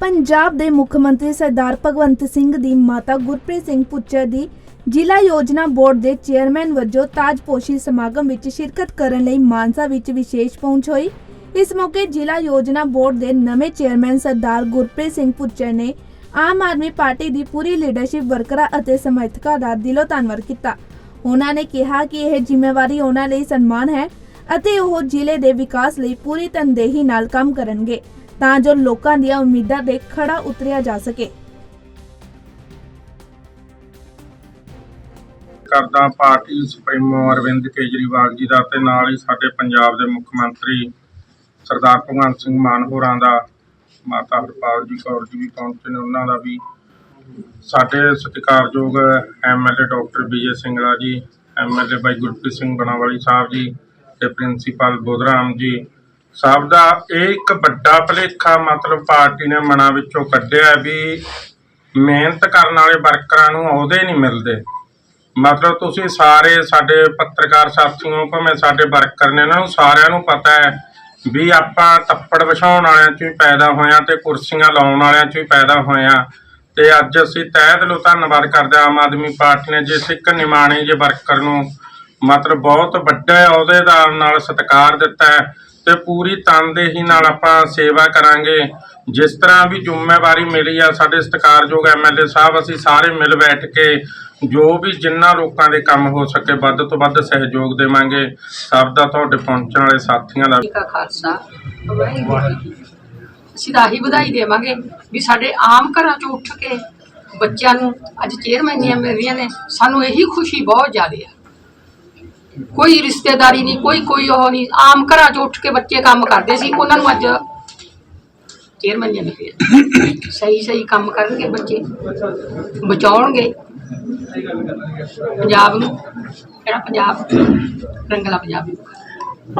ਪੰਜਾਬ ਦੇ ਮੁੱਖ ਮੰਤਰੀ ਸਰਦਾਰ ਭਗਵੰਤ ਸਿੰਘ ਦੀ ਮਾਤਾ ਗੁਰਪ੍ਰੀਤ ਸਿੰਘ ਪੁੱਚਰ ਦੀ ਜ਼ਿਲ੍ਹਾ ਯੋਜਨਾ ਬੋਰਡ ਦੇ ਚੇਅਰਮੈਨ ਵਜੋਂ ਤਾਜਪੋਸ਼ੀ ਸਮਾਗਮ ਵਿੱਚ ਸ਼ਿਰਕਤ ਕਰਨ ਲਈ ਮਾਨਸਾ ਵਿੱਚ ਵਿਸ਼ੇਸ਼ ਪਹੁੰਚ ਹੋਈ। ਇਸ ਮੌਕੇ ਜ਼ਿਲ੍ਹਾ ਯੋਜਨਾ ਬੋਰਡ ਦੇ ਨਵੇਂ ਚੇਅਰਮੈਨ ਸਰਦਾਰ ਗੁਰਪ੍ਰੀਤ ਸਿੰਘ ਪੁੱਚਰ ਨੇ ਆਮ ਆਦਮੀ ਪਾਰਟੀ ਦੀ ਪੂਰੀ ਲੀਡਰਸ਼ਿਪ ਵਰਕਰਾਂ ਅਤੇ ਸਮਰਥਕਾਂ ਦਾ ਦਿਲੋਂ ਧੰਨਵਾਦ ਕੀਤਾ। ਉਹਨਾਂ ਨੇ ਕਿਹਾ ਕਿ ਇਹ ਜ਼ਿੰਮੇਵਾਰੀ ਉਹਨਾਂ ਲਈ ਸਨਮਾਨ ਹੈ ਅਤੇ ਉਹ ਜ਼ਿਲ੍ਹੇ ਦੇ ਵਿਕਾਸ ਲਈ ਪੂਰੀ ਤਨਦੇਹੀ ਨਾਲ ਕੰਮ ਕਰਨਗੇ। ਤਾਂ ਜੋ ਲੋਕਾਂ ਦੀਆਂ ਉਮੀਦਾਂ ਤੇ ਖੜਾ ਉਤਰਿਆ ਜਾ ਸਕੇ। ਕਰਦਾ ਪਾਰਟੀ ਸੁਪਰੀਮੋ ਅਰਵਿੰਦ ਕੇਜਰੀਵਾਲ ਜੀ ਦਾ ਤੇ ਨਾਲ ਹੀ ਸਾਡੇ ਪੰਜਾਬ ਦੇ ਮੁੱਖ ਮੰਤਰੀ ਸਰਦਾਰ ਭਗਵੰਤ ਸਿੰਘ ਮਾਨ ਹੋਰਾਂ ਦਾ, ਮਾਤਾ ਹਰਪਾਲ ਜੀ ਕੌਰ ਜੀ ਵੀ ਪਹੁੰਚੇ ਨੇ, ਉਹਨਾਂ ਦਾ ਵੀ। ਸਾਡੇ ਸਤਿਕਾਰਯੋਗ MLA doctor Vijay Singla ji MLA ਬਾਈ ਗੁਰਪ੍ਰੀਤ ਸਿੰਘ ਬਣਾਵਾਲੀ ਸਾਹਿਬ ਜੀ ਤੇ ਪ੍ਰਿੰਸੀਪਲ ਬੋਧਰਾਮ ਜੀ ਸਾਹਿਬ ਦਾ ਇਹ ਇੱਕ ਵੱਡਾ ਭੁਲੇਖਾ ਮਤਲਬ ਪਾਰਟੀ ਨੇ ਮਨਾਂ ਵਿੱਚੋਂ ਕੱਢਿਆ ਵੀ ਮਿਹਨਤ ਕਰਨ ਵਾਲੇ ਵਰਕਰਾਂ ਨੂੰ ਅਹੁਦੇ ਨਹੀਂ ਮਿਲਦੇ। ਮਤਲਬ ਤੁਸੀਂ ਸਾਰੇ ਸਾਡੇ ਪੱਤਰਕਾਰ ਸਾਥੀਓ, ਭਾਵੇਂ ਸਾਡੇ ਵਰਕਰ ਨੇ ਇਹਨਾਂ ਨੂੰ ਸਾਰਿਆਂ ਨੂੰ ਪਤਾ ਹੈ ਵੀ ਆਪਾਂ ਤੱਪੜ ਵਿਛਾਉਣ ਵਾਲਿਆਂ ਚ ਵੀ ਪੈਦਾ ਹੋਇਆ ਤੇ ਕੁਰਸੀਆਂ ਲਾਉਣ ਵਾਲਿਆਂ ਚੋਂ ਵੀ ਪੈਦਾ ਹੋਇਆ ਤੇ ਅੱਜ ਅਸੀਂ ਤਹਿ ਦਿਲੋਂ ਧੰਨਵਾਦ ਕਰਦੇ ਹਾਂ ਆਮ ਆਦਮੀ ਪਾਰਟੀ ਨੇ ਜਿਸ ਇੱਕ ਨਿਮਾਣੇ ਜੇ ਵਰਕਰ ਨੂੰ ਮਤਲਬ ਬਹੁਤ ਵੱਡੇ ਅਹੁਦੇ ਦਾ ਨਾਲ ਸਤਿਕਾਰ ਦਿੱਤਾ ਹੈ। ਤੇ ਪੂਰੀ ਤਨਦੇਹੀ ਨਾਲ ਆਪਾਂ ਸੇਵਾ ਕਰਾਂਗੇ। ਜਿਸ ਤਰ੍ਹਾਂ ਵੀ ਜ਼ਿੰਮੇਵਾਰੀ ਮਿਲੀ ਆ, ਸਾਡੇ ਸਤਿਕਾਰਯੋਗ ਐਮਐਲਏ ਸਾਹਿਬ, ਅਸੀਂ ਸਾਰੇ ਮਿਲ ਬੈਠ ਕੇ ਜੋ ਵੀ ਜਿੰਨਾ ਲੋਕਾਂ ਦੇ ਕੰਮ ਹੋ ਸਕੇ ਵੱਧ ਤੋਂ ਵੱਧ ਸਹਿਯੋਗ ਦੇਵਾਂਗੇ। ਸਭ ਦਾ ਤੁਹਾਡੇ ਪਹੁੰਚਣ ਵਾਲੇ ਸਾਥੀਆਂ ਦਾ ਜੀ ਕਾ ਖਾਲਸਾ। ਅਸੀਂ ਤਾਂ ਹੀ ਵਧਾਈ ਦੇਵਾਂਗੇ ਵੀ ਸਾਡੇ ਆਮ ਘਰਾਂ ਚੋਂ ਉੱਠ ਕੇ ਬੱਚਿਆਂ ਨੂੰ, ਅੱਜ ਚੇਅਰਮੈਨੀਆਂ ਮਿਲ ਰਹੀਆਂ ਨੇ, ਸਾਨੂੰ ਇਹੀ ਖੁਸ਼ੀ ਬਹੁਤ ਜ਼ਿਆਦਾ ਆ। ਕੋਈ ਰਿਸ਼ਤੇਦਾਰੀ ਨਹੀਂ, ਕੋਈ ਕੋਈ ਉਹ ਨਹੀਂ। ਆਮ ਘਰਾਂ ਚ ਉੱਠ ਕੇ ਬੱਚੇ ਕੰਮ ਕਰਦੇ ਸੀ। ਉਹਨਾਂ ਨੂੰ ਅੱਜ ਚੇਅਰਮੈਨ ਮਿਲ ਰਹੀਆਂ ਸਹੀ ਸਹੀ ਕੰਮ ਕਰਨਗੇ ਬੱਚੇ। ਬਚਾਉਣਗੇ। ਪੰਜਾਬ ਨੂੰ ਕਿਹੜਾ ਪੰਜਾਬ, ਰੰਗਲਾ ਪੰਜਾਬ